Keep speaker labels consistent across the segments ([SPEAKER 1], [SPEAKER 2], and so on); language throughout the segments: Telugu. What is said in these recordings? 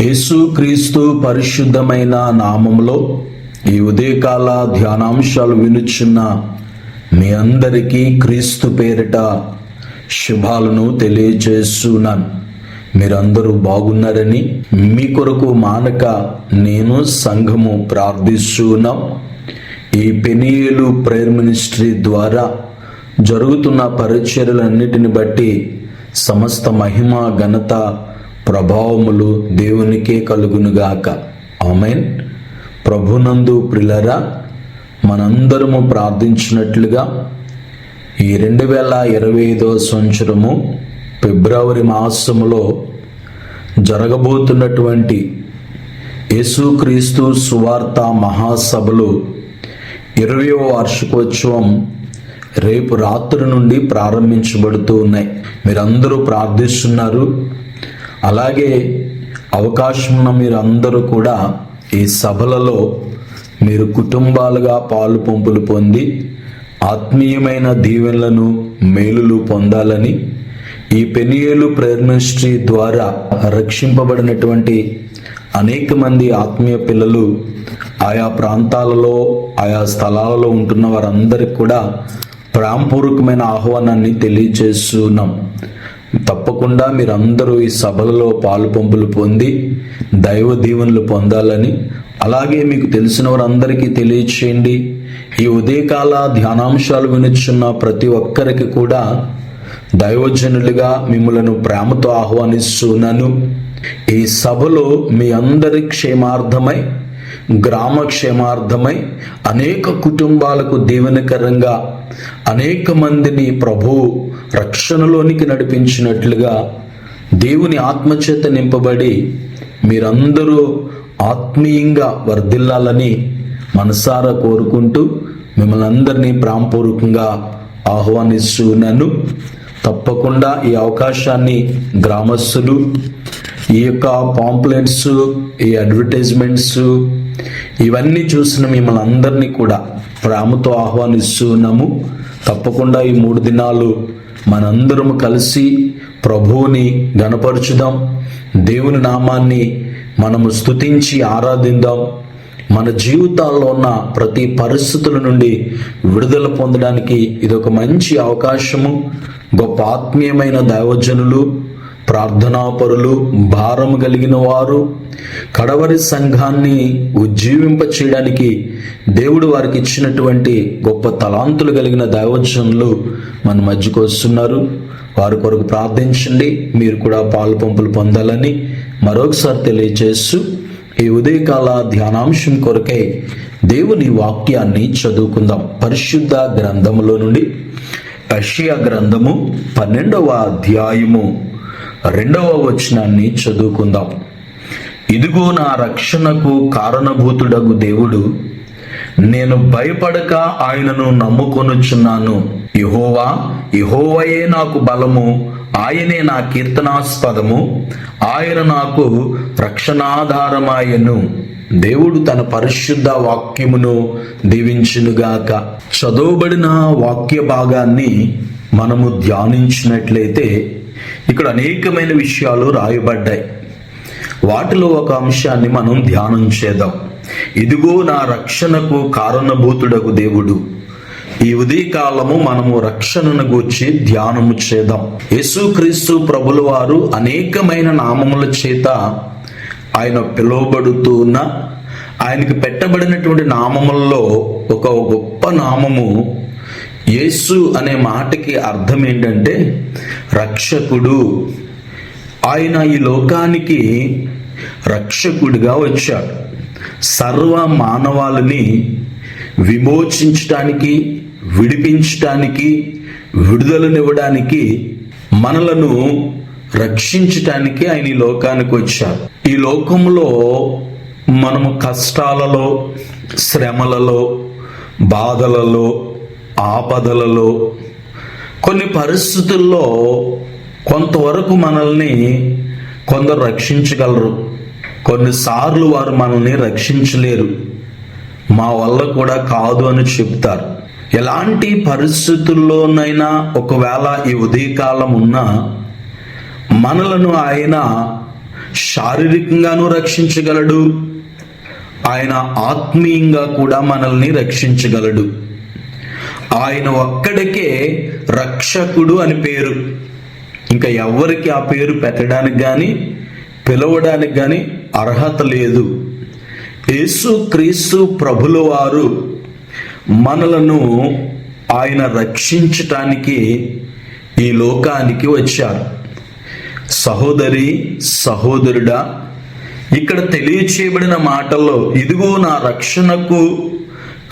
[SPEAKER 1] యేసుక్రీస్తు పరిశుద్ధమైన నామంలో ఈ ఉదయకాల ధ్యానాంశాలు వినుచున్న మీ అందరికీ క్రీస్తు పేరిట శుభాలను తెలియజేస్తున్నాను. మీరందరూ బాగున్నారని మీ కొరకు మానక నేను సంఘము ప్రార్థిస్తున్నాం. ఈ పెనీయులు ప్రేయర్ మినిస్ట్రీ ద్వారా జరుగుతున్న పరిచర్యలన్నిటిని బట్టి సమస్త మహిమ ఘనత ప్రభావములు దేవునికే కలుగునుగాక. ఆమెన్. ప్రభునందు ప్రిలరా మనందరము ప్రార్థించినట్లుగా ఈ రెండు వేల ఇరవై ఐదో సంవత్సరము ఫిబ్రవరి మాసములో జరగబోతున్నటువంటి యేసుక్రీస్తు సువార్త మహాసభలు ఇరవయో వార్షికోత్సవం రేపు రాత్రి నుండి ప్రారంభించబడుతూ ఉన్నాయి. మీరందరూ ప్రార్థిస్తున్నారు. అలాగే అవకాశం ఉన్న మీరందరూ కూడా ఈ సభలలో మీరు కుటుంబాలుగా పాలు పంపులు పొంది ఆత్మీయమైన దీవెనలను మేలులు పొందాలని ఈ పెనియేలు ప్రేయర్ మినిస్ట్రీ ద్వారా రక్షింపబడినటువంటి అనేక మంది ఆత్మీయ పిల్లలు ఆయా ప్రాంతాలలో ఆయా స్థలాలలో ఉంటున్న వారందరికి కూడా ప్రాంపూర్వకమైన ఆహ్వానాన్ని తెలియజేస్తున్నాం. తప్పకుండా మీరందరూ ఈ సభలలో పాలు పంపులు పొంది దైవ దీవెనలు పొందాలని అలాగే మీకు తెలిసిన వారందరికీ తెలియచేయండి. ఈ ఉదయకాల ధ్యానాంశాలు వినుచున్న ప్రతి ఒక్కరికి కూడా దైవజనులుగా మిమ్మలను ప్రేమతో ఆహ్వానిస్తున్నాను. ఈ సభలో మీ అందరి క్షేమార్థమై గ్రామ క్షేమార్థమై అనేక కుటుంబాలకు దీవెనకరంగా అనేక మందిని ప్రభు రక్షణలోనికి నడిపించినట్లుగా దేవుని ఆత్మచేత నింపబడి మీరందరూ ఆత్మీయంగా వర్ధిల్లాలని మనసారా కోరుకుంటూ మిమ్మల్ని అందరినీ ప్రాంపూర్వకంగా ఆహ్వానిస్తున్నాను తప్పకుండా ఈ అవకాశాన్ని గ్రామస్తులు ఈ యొక్క పాంప్లెట్స్ ఈ అడ్వర్టైజ్మెంట్స్ ఇవన్నీ చూసిన మిమ్మల్ని అందరినీ కూడా ప్రేమతో ఆహ్వానిస్తున్నాము. తప్పకుండా ఈ మూడు దినాలు మనందరము కలిసి ప్రభువుని గణపరుచుదాం. దేవుని నామాన్ని మనము స్తుతించి ఆరాధిద్దాం. మన జీవితాల్లో ఉన్న ప్రతి పరిస్థితుల నుండి విడుదల పొందడానికి ఇది ఒక మంచి అవకాశము. గొప్ప ఆత్మీయమైన దైవజనులు ప్రార్థనాపరులు భారం కలిగిన వారు కడవరి సంఘాన్ని ఉజ్జీవింప చేయడానికి దేవుడు వారికి ఇచ్చినటువంటి గొప్ప తలాంతులు కలిగిన దైవజనులు మన మధ్యకు వస్తున్నారు. వారి కొరకు ప్రార్థించండి. మీరు కూడా పాలు పంపులు పొందాలని మరొకసారి తెలియజేస్తూ ఈ ఉదయకాల ధ్యానాంశం కొరకై దేవుని వాక్యాన్ని చదువుకుందాం. పరిశుద్ధ గ్రంథములో నుండి యెషయా గ్రంథము పన్నెండవ అధ్యాయము. రెండవ వచనాన్ని చదువుకుందాం. ఇదిగో నా రక్షణకు కారణభూతుడగు దేవుడు నేను భయపడక ఆయనను నమ్ముకొనుచున్నాను. యహోవా యహోవయే నాకు బలము ఆయనే నా కీర్తనాస్పదము ఆయన నాకు రక్షణాధారమాయను. దేవుడు తన పరిశుద్ధ వాక్యమును దీవించునుగాక. చదవబడిన వాక్య భాగాన్ని మనము ధ్యానించినట్లయితే ఇక్కడ అనేకమైన విషయాలు రాయబడ్డాయి. వాటిలో ఒక అంశాన్ని మనం ధ్యానం చేద్దాం. ఇదిగో నా రక్షణకు కారణభూతుడకు దేవుడు. ఈ ఉదయకాలము మనము రక్షణను గూర్చి ధ్యానము చేద్దాం. యేసుక్రీస్తు ప్రభుల వారు అనేకమైన నామముల చేత ఆయన పిలువబడుతున్న ఉన్న పెట్టబడినటువంటి నామములలో ఒక గొప్ప నామము యేసు అనే మాటకి అర్థం ఏంటంటే రక్షకుడు. ఆయన ఈ లోకానికి రక్షకుడిగా వచ్చాడు. సర్వ మానవాళిని విమోచించటానికి విడిపించటానికి విడుదలనివ్వడానికి మనలను రక్షించటానికి ఆయన ఈ లోకానికి వచ్చారు ఈ లోకంలో మనము కష్టాలలో శ్రమలలో బాధలలో ఆపదలలో కొన్ని పరిస్థితుల్లో కొంతవరకు మనల్ని కొందరు రక్షించగలరు. కొన్నిసార్లు వారు మనల్ని రక్షించలేరు. మా వల్ల కూడా కాదు అని చెప్తారు ఎలాంటి పరిస్థితుల్లోనైనా ఒకవేళ ఈ ఉదయకాలం ఉన్నా మనలను ఆయన శారీరకంగానూ రక్షించగలడు. ఆయన ఆత్మీయంగా కూడా మనల్ని రక్షించగలడు. ఆయన ఒక్కడికే రక్షకుడు అని పేరు. ఇంకా ఎవరికి ఆ పేరు పెట్టడానికి కానీ పిలవడానికి కానీ అర్హత లేదు. యేసు క్రీస్తు ప్రభుల వారు మనలను ఆయన రక్షించటానికి ఈ లోకానికి వచ్చారు. సహోదరి సహోదరుడా ఇక్కడ తెలియచేయబడిన మాటల్లో ఇదిగో నా రక్షణకు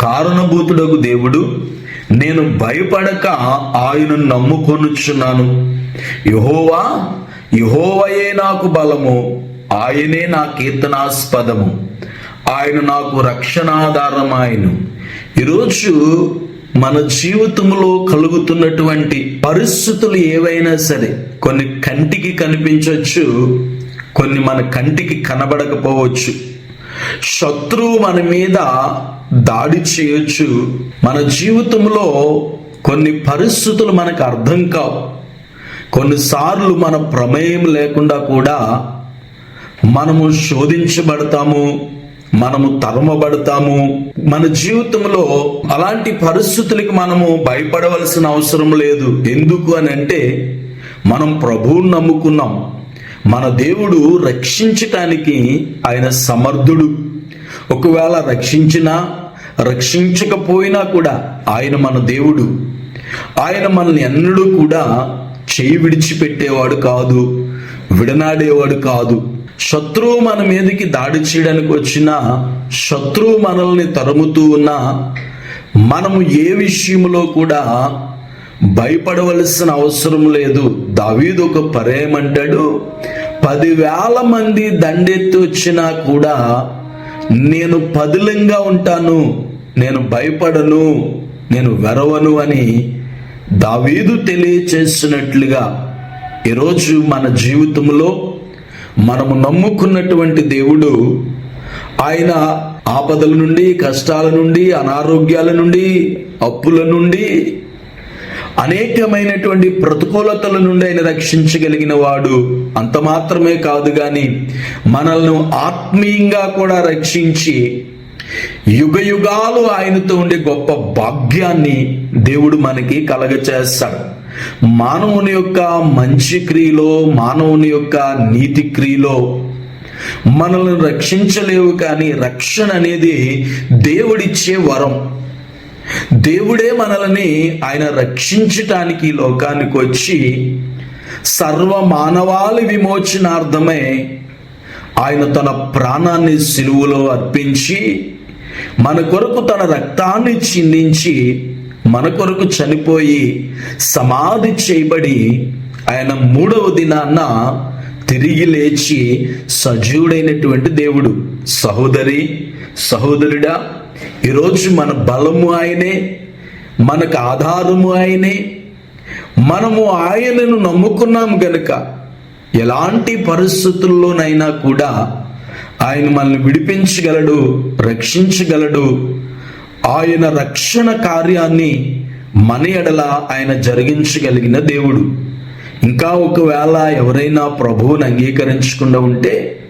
[SPEAKER 1] కారణభూతుడకు దేవుడు నేను భయపడక ఆయనను నమ్ముకొనుచున్నాను. యహోవా యహోవయే నాకు బలము ఆయనే నా కీర్తనాస్పదము. ఆయన నాకు రక్షణాధారమాయను. ఈరోజు మన జీవితంలో కలుగుతున్నటువంటి పరిస్థితులు ఏవైనా సరే కొన్ని కంటికి కనిపించవచ్చు కొన్ని మన కంటికి కనబడకపోవచ్చు. శత్రువు మన మీద దాడి చేయొచ్చు. మన జీవితంలో కొన్ని పరిస్థితులు మనకు అర్థం కావు. కొన్నిసార్లు మన ప్రమేయం లేకుండా కూడా మనము శోధించబడతాము మనము తరమబడతాము. మన జీవితంలో అలాంటి పరిస్థితులకి మనము భయపడవలసిన అవసరం లేదు. ఎందుకు అని అంటే మనం ప్రభువుని నమ్ముకున్నాం. మన దేవుడు రక్షించటానికి ఆయన సమర్థుడు. ఒకవేళ రక్షించినా రక్షించకపోయినా కూడా ఆయన మన దేవుడు. ఆయన మనల్ని ఎన్నడూ కూడా చేయి విడిచిపెట్టేవాడు కాదు విడనాడేవాడు కాదు. శత్రువు మన మీదకి దాడి చేయడానికి వచ్చినా శత్రువు మనల్ని తరుముతూ ఉన్నా మనము ఏ విషయంలో కూడా భయపడవలసిన అవసరం లేదు. దావీదు ఒక పరేమంటాడు పదివేల మంది దండెత్తి వచ్చినా కూడా నేను పదిలంగా ఉంటాను నేను భయపడను నేను వెరవను అని దావీదు తెలియచేసినట్లుగా ఈరోజు మన జీవితంలో మనము నమ్ముకున్నటువంటి దేవుడు ఆయన ఆపదల నుండి కష్టాల నుండి అనారోగ్యాల నుండి అప్పుల నుండి అనేకమైనటువంటి ప్రతికూలతల నుండి ఆయన రక్షించగలిగిన వాడు అంత మాత్రమే కాదు గాని మనల్ని ఆత్మీయంగా కూడా రక్షించి యుగ యుగాలు ఆయనతో ఉండే గొప్ప భాగ్యాన్ని దేవుడు మనకి కలగచేస్తాడు. మానవుని యొక్క మంచి క్రియలో మానవుని యొక్క నీతి క్రియలో మనల్ని రక్షించలేవు కానీ రక్షణ అనేది దేవుడిచ్చే వరం. దేవుడే మనల్ని ఆయన రక్షించటానికి ఈ లోకానికి వచ్చి సర్వ మానవాళి విమోచనార్థమే ఆయన తన ప్రాణాన్ని సిలువలో అర్పించి మన కొరకు తన రక్తాన్ని చిందించి మన కొరకు చనిపోయి సమాధి చేయబడి ఆయన మూడవ దినాన్న తిరిగి లేచి సజీవుడైనటువంటి దేవుడు సహోదరి సహోదరుడా ఈరోజు మన బలము ఆయనే మనకు ఆధారము ఆయనే. మనము ఆయనను నమ్ముకున్నాం గనుక ఎలాంటి పరిస్థితుల్లోనైనా కూడా ఆయన మనల్ని విడిపించగలడు రక్షించగలడు. ఆయన రక్షణ కార్యాన్ని మన ఎడల ఆయన జరిగించగలిగిన దేవుడు. ఇంకా ఒకవేళ ఎవరైనా ప్రభువుని అంగీకరించకుండా ఉంటే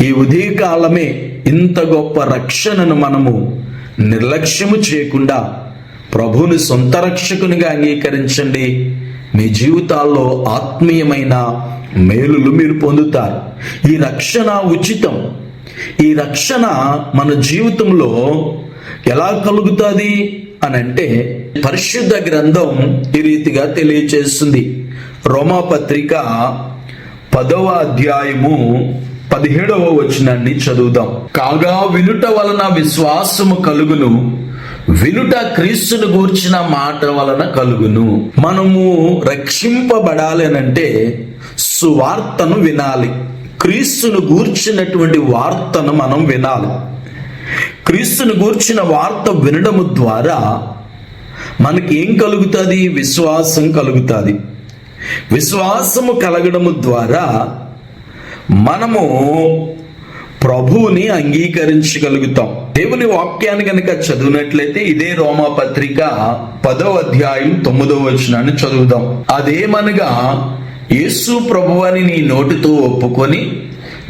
[SPEAKER 1] ఈ ఉదయకాలమే ఇంత గొప్ప రక్షణను మనము నిర్లక్ష్యము చేయకుండా ప్రభువుని సొంత రక్షకునిగా అంగీకరించండి. మీ జీవితాల్లో ఆత్మీయమైన మేలులు మీరు పొందుతారు. ఈ రక్షణ ఉచితం. ఈ రక్షణ మన జీవితంలో ఎలా కలుగుతుంది అని అంటే పరిశుద్ధ గ్రంథం ఈ రీతిగా తెలియచేస్తుంది. రోమాపత్రిక పదవ అధ్యాయము పదిహేడవ వచనాన్ని చదువుదాం. కాగా వినుట వలన విశ్వాసము కలుగును వినుట క్రీస్తును గూర్చిన మాట వలన కలుగును. మనము రక్షింపబడాలనంటే సువార్తను వినాలి. క్రీస్తును గూర్చినటువంటి వార్తను మనం వినాలి. క్రీస్తును గూర్చిన వార్త వినడము ద్వారా మనకి ఏం కలుగుతుంది? విశ్వాసం కలుగుతుంది. విశ్వాసము కలగడము ద్వారా మనము ప్రభువుని అంగీకరించగలుగుతాం. దేవుని వాక్యాన్ని కనుక చదివినట్లయితే ఇదే రోమా పత్రిక పదో అధ్యాయం తొమ్మిదో వచనాన్ని చదువుదాం. అదేమనగా యేసు ప్రభువని నీ నోటితో ఒప్పుకొని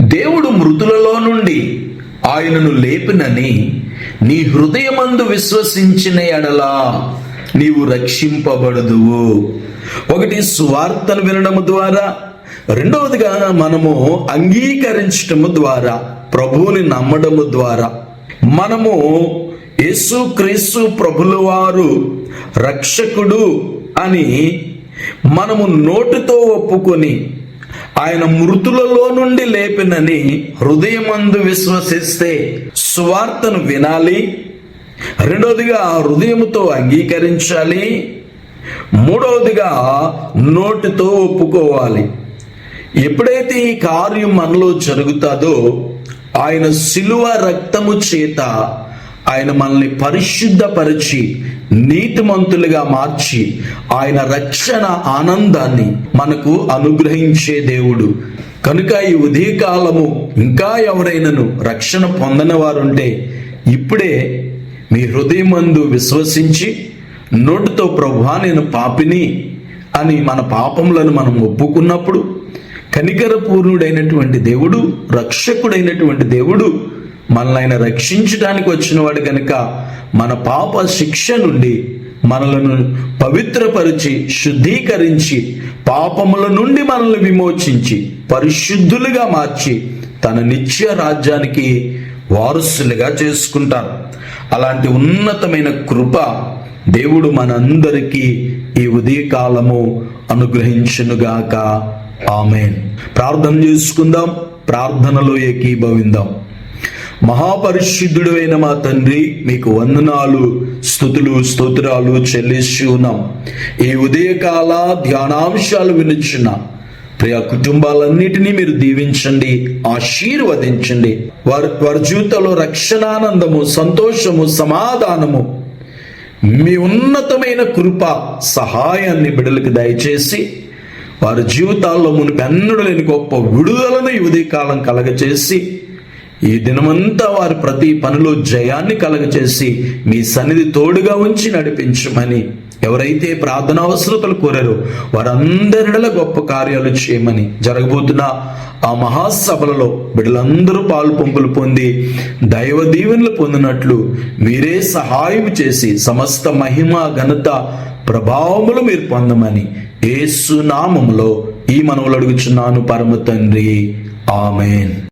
[SPEAKER 1] దేవుడు మృతులలో నుండి ఆయనను లేపినని నీ హృదయమందు విశ్వసించిన ఎడలా నీవు రక్షింపబడదువు. ఒకటి సువార్తను వినడం ద్వారా రెండవదిగా మనము అంగీకరించటము ద్వారా ప్రభువుని నమ్మడము ద్వారా మనము యేసు క్రీస్తు ప్రభులవారు రక్షకుడు అని మనము నోటితో ఒప్పుకొని ఆయన మృతులలో నుండి లేపినని హృదయమందు విశ్వసిస్తే సువార్తను వినాలి. రెండవదిగా హృదయముతో అంగీకరించాలి. మూడవదిగా నోటితో ఒప్పుకోవాలి. ఎప్పుడైతే ఈ కార్యం మనలో జరుగుతుందో ఆయన శిలువ రక్తము చేత ఆయన మనల్ని పరిశుద్ధపరిచి నీతిమంతులుగా మార్చి ఆయన రక్షణ ఆనందాన్ని మనకు అనుగ్రహించే దేవుడు. కనుక ఈ ఉదయకాలము ఇంకా ఎవరైనాను రక్షణ పొందని వారుంటే ఇప్పుడే మీ హృదయమందు విశ్వసించి నోటితో ప్రభా నేను పాపిని అని మన పాపములను మనం ఒప్పుకున్నప్పుడు కనికరపూర్ణుడైనటువంటి దేవుడు రక్షకుడైనటువంటి దేవుడు మనల్ని ఆయన రక్షించడానికి వచ్చినవాడు కనుక మన పాప శిక్ష నుండి మనలను పవిత్రపరిచి శుద్ధీకరించి పాపముల నుండి మనల్ని విమోచించి పరిశుద్ధులుగా మార్చి తన నిత్య రాజ్యానికి వారసులుగా చేసుకుంటారు. అలాంటి ఉన్నతమైన కృప దేవుడు మనందరికీ ఈ ఉదయకాలము అనుగ్రహించునుగాక. ఆమె ప్రార్థన చేసుకుందాం ప్రార్థనలో ఏకీభవిందాం. మహాపరిశుద్ధుడు అయిన మా తండ్రి మీకు వందనాలు స్థుతులు స్తోత్రాలు చెల్లిస్తూ ఉన్నాం. ఈ ఉదయకాల ధ్యానాంశాలు వినుచున్న ప్రియ కుటుంబాలన్నిటినీ మీరు దీవించండి ఆశీర్వదించండి. వారి వారి జీవితంలో రక్షణానందము సంతోషము సమాధానము మీ ఉన్నతమైన కృప సహాయాన్ని బిడలకు దయచేసి వారి జీవితాల్లో మునిపి అన్నుడు లేని గొప్ప విడుదలను ఈ ఉదయకాలం కలగచేసి ఈ దినమంతా వారి ప్రతి పనిలో జయాన్ని కలగచేసి మీ సన్నిధి తోడుగా ఉంచి నడిపించమని ఎవరైతే ప్రార్థన అవసరతలు కోరారో వారందరిలో గొప్ప కార్యాలు చేయమని జరగబోతున్న ఆ మహాసభలలో బిడ్డలందరూ పాలు పంపులు పొంది దైవ దీవెనలు పొందినట్లు మీరే సహాయం చేసి సమస్త మహిమ ఘనత ప్రభావములు మీరు పొందమని ఏసునామంలో ఈ మనవులు అడుగుచున్నాను పరమ తండ్రి. ఆమెన్.